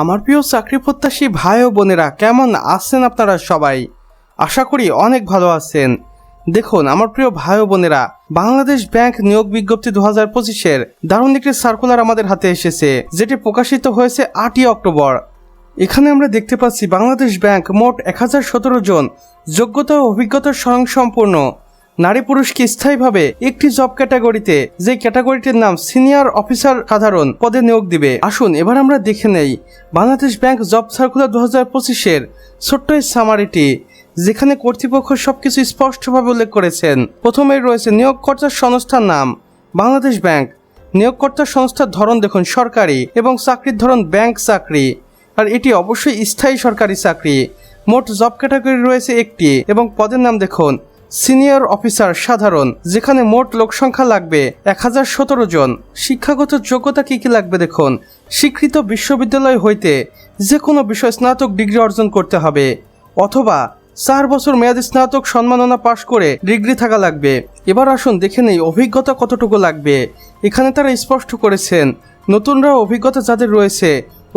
আমার প্রিয় চাকরি প্রত্যাশী ভাই ও বোনেরা, কেমন আছেন আপনারা সবাই? আশা করি অনেক ভালো আছেন। দেখুন, আমার প্রিয় ভাই ও বোনেরা, বাংলাদেশ ব্যাংক নিয়োগ বিজ্ঞপ্তি দু হাজার পঁচিশের দারুণ একটি সার্কুলার আমাদের হাতে এসেছে, যেটি প্রকাশিত হয়েছে আটই অক্টোবর। এখানে আমরা দেখতে পাচ্ছি বাংলাদেশ ব্যাংক মোট এক হাজার সতেরো জন যোগ্যতা ও অভিজ্ঞতার স্বয়ংসম্পূর্ণ। নারী পুরুষকে স্থায়ীভাবে একটি জব ক্যাটাগরিতে যে ক্যাটাগরিটির নাম সিনিয়র অফিসার সাধারণ পদে নিয়োগ দিবে। আসুন, এবার আমরা দেখে নেই বাংলাদেশ ব্যাংক জব সার্কুলার দু হাজার পঁচিশের ছোট্ট সামারিটি যেখানে কর্তৃপক্ষ সবকিছু স্পষ্টভাবে উল্লেখ করেছেন। প্রথমেই রয়েছে নিয়োগকর্তার সংস্থার নাম, বাংলাদেশ ব্যাংক। নিয়োগকর্তার সংস্থার ধরন দেখুন, সরকারি এবং চাকরির ধরন ব্যাংক চাকরি। আর এটি অবশ্যই স্থায়ী সরকারি চাকরি। মোট জব ক্যাটাগরি রয়েছে একটি এবং পদের নাম দেখুন সিনিয়র অফিসার সাধারণ, যেখানে মোট লোক সংখ্যা লাগবে এক হাজার সতেরো জন। শিক্ষাগত যোগ্যতা কি কি লাগবে দেখুন। স্বীকৃত বিশ্ববিদ্যালয় হইতে যে কোনো বিষয় স্নাতক ডিগ্রি অর্জন করতে হবে, অথবা চার বছর মেয়াদি স্নাতক সম্মাননা পাশ করে ডিগ্রি থাকা লাগবে। এবার আসুন দেখে নেই অভিজ্ঞতা কতটুকু লাগবে। এখানে তারা স্পষ্ট করেছেন, নতুনরা অভিজ্ঞতা যাদের রয়েছে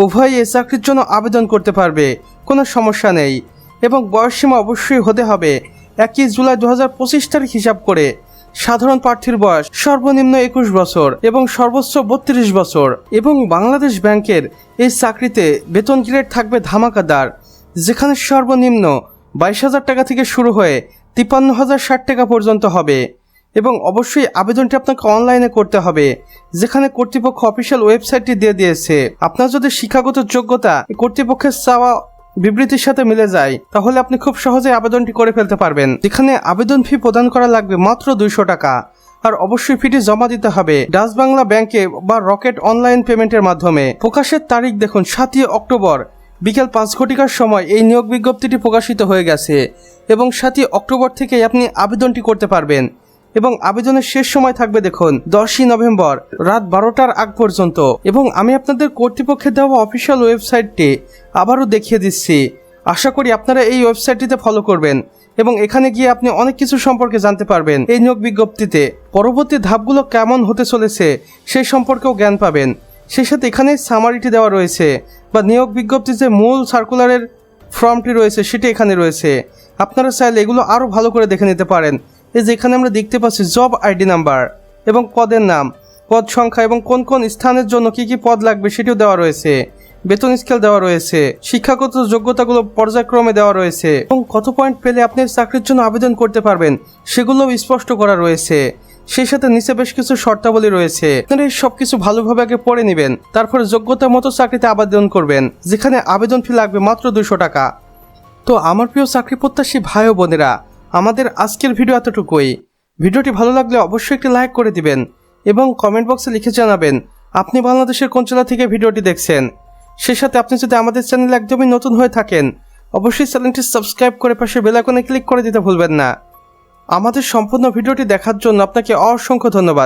উভয় এ চাকরির জন্য আবেদন করতে পারবে, কোনো সমস্যা নেই, এবং বয়সসীমা অবশ্যই হতে হবে। একই জুলাই দু হাজার পঁচিশ তারিখ হিসাব করে সাধারণ প্রার্থীর বয়স সর্বনিম্ন একুশ বছর এবং সর্বোচ্চ বত্রিশ বছর এবং বাংলাদেশ ব্যাংকের এই চাকরিতে বেতন গ্রেড থাকবে ধামাকাদার, যেখানে সর্বনিম্ন বাইশ হাজার টাকা থেকে শুরু হয়ে তিপ্পান্ন হাজার ষাট টাকা পর্যন্ত হবে এবং অবশ্যই আবেদনটি আপনাকে অনলাইনে করতে হবে, যেখানে কর্তৃপক্ষ অফিসিয়াল ওয়েবসাইটটি দিয়ে দিয়েছে। আপনার যদি শিক্ষাগত যোগ্যতা কর্তৃপক্ষের চাওয়া বিবৃতির সাথে মিলে যায়, তাহলে আপনি খুব সহজে আবেদনটি করে ফেলতে পারবেন। যেখানে আবেদন ফি প্রদান করা লাগবে মাত্র দুইশো টাকা। আর অবশ্যই ফিটি জমা দিতে হবে ডাচ বাংলা ব্যাংকে বা রকেট অনলাইন পেমেন্টের মাধ্যমে। প্রকাশের তারিখ দেখুন সাতই অক্টোবর, বিকেল পাঁচ ঘটিকার সময় এই নিয়োগ বিজ্ঞপ্তিটি প্রকাশিত হয়ে গেছে এবং সাতই অক্টোবর থেকেই আপনি আবেদনটি করতে পারবেন। এবং আবেদনের শেষ সময় থাকবে দেখুন, দশই নভেম্বর, রাত বারোটার আগ পর্যন্ত। এবং আমি আপনাদের কর্তৃপক্ষের দেওয়া অফিসিয়াল ওয়েবসাইটটি আবারও দেখিয়ে দিচ্ছি। আশা করি আপনারা এই ওয়েবসাইটটিতে ফলো করবেন এবং এখানে গিয়ে আপনি অনেক কিছু সম্পর্কে জানতে পারবেন। এই নিয়োগ বিজ্ঞপ্তিতে পরবর্তী ধাপগুলো কেমন হতে চলেছে সেই সম্পর্কেও জ্ঞান পাবেন। সেই সাথে এখানে সামারিটি দেওয়া রয়েছে বা নিয়োগ বিজ্ঞপ্তির যে মূল সার্কুলারের ফর্মটি রয়েছে সেটি এখানে রয়েছে। আপনারা চাইলে এগুলো আরও ভালো করে দেখে নিতে পারেন। এই যে এখানে আমরা দেখতে পাচ্ছি জব আইডি নাম্বার এবং পদের নাম, পদ সংখ্যা এবং কোন কোন স্থানের জন্য কি কি পদ লাগবে সেটিও দেওয়া রয়েছে। বেতন স্কেল দেওয়া রয়েছে, শিক্ষাগত যোগ্যতাগুলো পর্যায়ক্রমে দেওয়া রয়েছে এবং কত পয়েন্ট পেলে আপনি চাকরির জন্য আবেদন করতে পারবেন সেগুলোও স্পষ্ট করা রয়েছে। সেই সাথে নিচে বেশ কিছু শর্তাবলী রয়েছে। আপনারা এই সব কিছু ভালোভাবে আগে পড়ে নেবেন, তারপরে যোগ্যতা মতো চাকরিতে আবেদন করবেন, যেখানে আবেদন ফি লাগবে মাত্র দুশো টাকা। তো আমার প্রিয় চাকরি প্রত্যাশী ভাই ও বোনেরা আমাদের আজকের ভিডিও এতটুকুই। ভিডিওটি ভালো লাগলে অবশ্যই একটি লাইক করে দিবেন এবং কমেন্ট বক্সে লিখে জানাবেন, আপনি বাংলাদেশের কোন জেলা থেকে ভিডিওটি দেখছেন? সেই সাথে আপনি যদি আমাদের চ্যানেল একদমই নতুন হয়ে থাকেন, অবশ্যই চ্যানেলটি সাবস্ক্রাইব করে পাশে বেলাকনে ক্লিক করে দিতে ভুলবেন না। আমাদের সম্পূর্ণ ভিডিওটি দেখার জন্য আপনাকে অসংখ্য ধন্যবাদ।